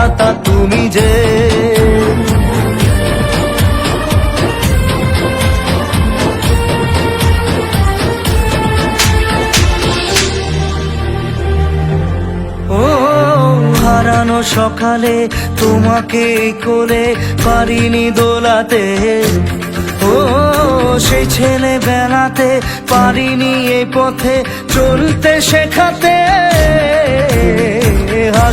বিধাতা তুমি যে। ও হারানো সকালে তোমাকে কোলে পারিনি দোলাতে। ও সেই ছেলে বেলাতে পারিনি এ পথে চলতে শেখাতে।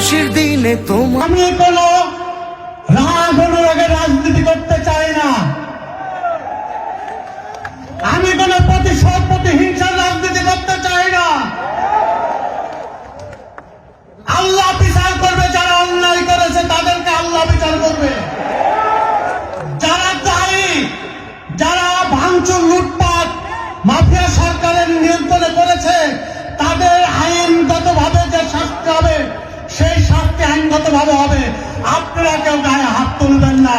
খুশির দিনে তোমার আমি কোনো আইনগতভাবে হবে। আপনারা কেউ গায়ে হাত তুলবেন না।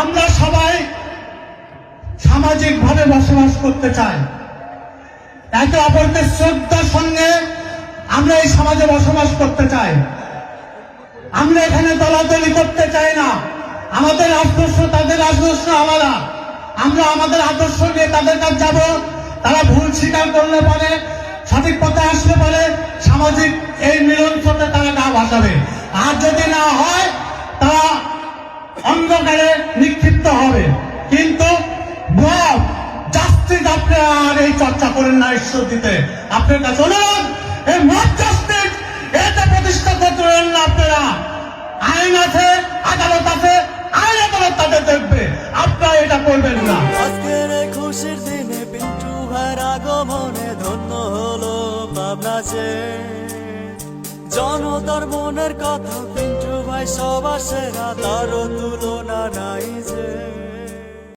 আমরা সবাই সামাজিক ভাবে বসবাস করতে চাই। শ্রদ্ধার সঙ্গে আমরা এই সমাজে বসবাস করতে চাই। আমরা এখানে দলাদলি করতে চাই না আমাদের আদর্শ, তাদের আদর্শ আলাদা। আমরা আমাদের আদর্শ নিয়ে তাদের কাছে যাব। তারা ভুল স্বীকার করলে পারে, সঠিক পথে আসলে পারে সামাজিক এই মিলন পথে তারা গা ভাসাবে। আর যদি না হয়, তারা অন্ধকারে নিক্ষিপ্ত হবে। কিন্তু জাস্টিস আপনারা আর এই চর্চা করেন না ঈশ্বর দিতে। আপনার কাছে অনুরোধ, এই মত জাস্টিস এটা প্রতিষ্ঠা করতে না আপনারা। করবেন না। আজকের এই খুশির দিনে পিন্টু ভাইয়ের আগমনে ধন্য হলো পাবনা জনতার মনের কথা পিন্টু ভাই সবার সেরা, তারও তুলনা নাই যে।